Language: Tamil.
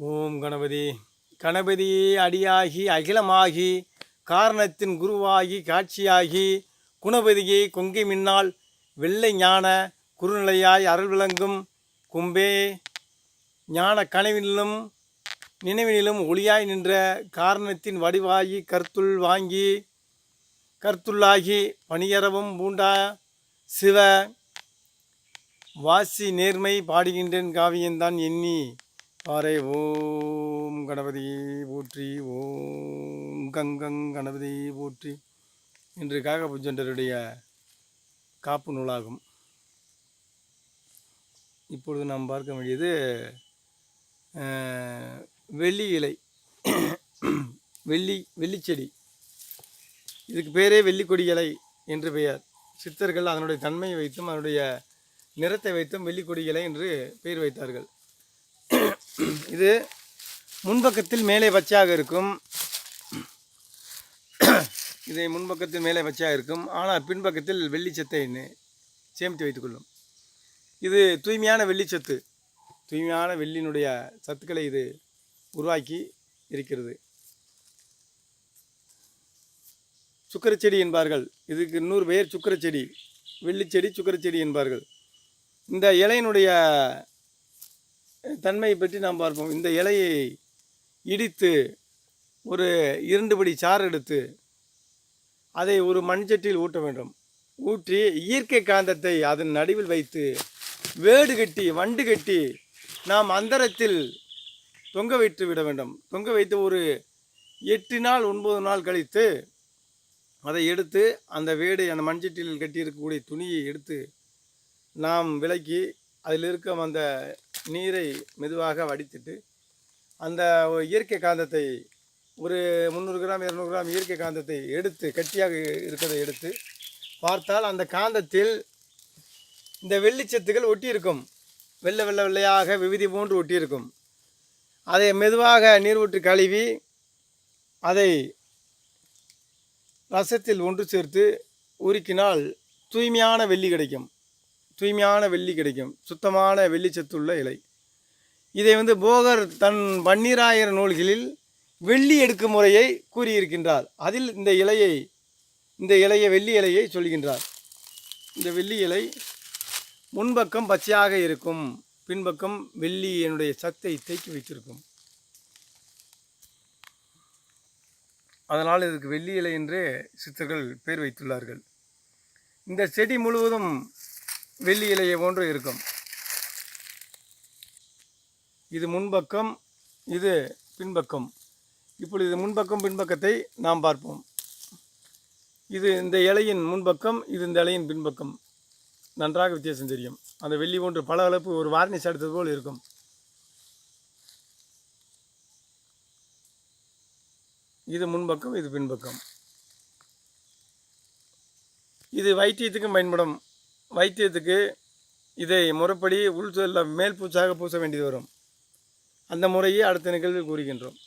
ஓம் கணபதி. கணபதியே அடியாகி அகிலமாகி காரணத்தின் குருவாகி காட்சியாகி குணபதியே கொங்கை மின்னால் வெள்ளை ஞான குறுநிலையாய் அருள் விளங்கும் கும்பே. ஞான கனவினிலும் நினைவினிலும் ஒளியாய் நின்ற காரணத்தின் வடிவாகி கருத்துள் வாங்கி கருத்துள்ளாகி பணியரவும் பூண்டா சிவ. வாசி நேர்மை பாடுகின்றேன் காவியந்தான் எண்ணி. பாறை ஓம் கணபதி போற்றி ஓம் கங்கங் கணபதி போற்றி. இன்று காகபுஜண்டருடைய காப்பு நூலாகும். இப்பொழுது நாம் பார்க்க வேண்டியது வெள்ளி இலை. வெள்ளி வெள்ளிச்செடி இதுக்கு பேரே வெள்ளிக்கொடி இலை என்று பெயர். சித்தர்கள் அதனுடைய தன்மையை வைத்தும் அதனுடைய நிறத்தை வைத்தும் வெள்ளிக்கொடி இலை என்று பெயர் வைத்தார்கள். இது முன்பக்கத்தில் மேலே பச்சையாக இருக்கும். இதை முன்பக்கத்தில் மேலே பச்சையாக இருக்கும். ஆனால் பின்பக்கத்தில் வெள்ளிச்சத்தை சேமித்து வைத்துக்கொள்ளும். இது தூய்மையான வெள்ளிச்சத்து தூய்மையான வெள்ளியினுடைய சத்துக்களை இது உருவாக்கி இருக்கிறது. சுக்கரச்செடி என்பார்கள். இதுக்கு இன்னொரு பெயர் சுக்கரச்செடி. வெள்ளிச்செடி சுக்கரச்செடி என்பார்கள். இந்த இலையினுடைய தன்மையை பற்றி நாம் பார்ப்போம். இந்த இலையை இடித்து ஒரு இரண்டு படி சாறு எடுத்து அதை ஒரு மண்சட்டியில் ஊட்ட வேண்டும். ஊற்றி இயற்கை காந்தத்தை அதன் நடுவில் வைத்து வேடு கட்டி வண்டு கட்டி நாம் அந்தரத்தில் தொங்க வைத்து விட வேண்டும். தொங்க வைத்து ஒரு எட்டு நாள் ஒன்பது நாள் கழித்து அதை எடுத்து அந்த வேடு அந்த மண்சட்டியில் கட்டி இருக்கக்கூடிய துணியை எடுத்து நாம் விலக்கி அதில் இருக்க அந்த நீரை மெதுவாக வடித்துட்டு அந்த இயற்கை காந்தத்தை ஒரு முந்நூறு கிராம் இரநூறு கிராம் இயற்கை காந்தத்தை எடுத்து கட்டியாக இருக்கிறதை எடுத்து பார்த்தால் அந்த காந்தத்தில் இந்த வெள்ளிச்சத்துகள் ஒட்டியிருக்கும். வெள்ளை வெள்ளை வெள்ளையாக விவிதி போன்று ஒட்டியிருக்கும். அதை மெதுவாக நீர் ஊற்றி கழுவி அதை ரசத்தில் ஒன்று சேர்த்து உருக்கினால் தூய்மையான வெள்ளி கிடைக்கும். தூய்மையான வெள்ளி கிடைக்கும். சுத்தமான வெள்ளிச்சத்துள்ள இலை. இதை வந்து போகர் தன் பன்னீராயிரம் நூல்களில் வெள்ளி எடுக்கும் முறையை கூறியிருக்கின்றார். அதில் இந்த இலையை இந்த இலையை வெள்ளி இலையை சொல்கின்றார். இந்த வெள்ளி இலை முன்பக்கம் பச்சையாக இருக்கும். பின்பக்கம் வெள்ளியினுடைய சத்தை தேக்கி வைத்திருக்கும். அதனால் இதற்கு வெள்ளி இலை என்று சித்தர்கள் பெயர் வைத்துள்ளார்கள். இந்த செடி முழுவதும் வெள்ளி இலையை போன்று இருக்கும். இது முன்பக்கம் இது பின்பக்கம். இப்பொழுது முன்பக்கம் பின்பக்கத்தை நாம் பார்ப்போம். இது இந்த இலையின் முன்பக்கம் இது இந்த இலையின் பின்பக்கம். நன்றாக வித்தியாசம் தெரியும். அந்த வெள்ளி போன்று பல அளப்பு ஒரு வார்னிஷ் அடுத்தது போல் இருக்கும். இது முன்பக்கம் இது பின்பக்கம். இது வைத்தியத்துக்கும் பயன்படும் வைத்தியத்துக்கு இதை முறைப்படி உள் மேல் பூச்சாக பூச வேண்டியது வரும். அந்த முறையை அடுத்த நிகழ்வில் கூறுகின்றோம்.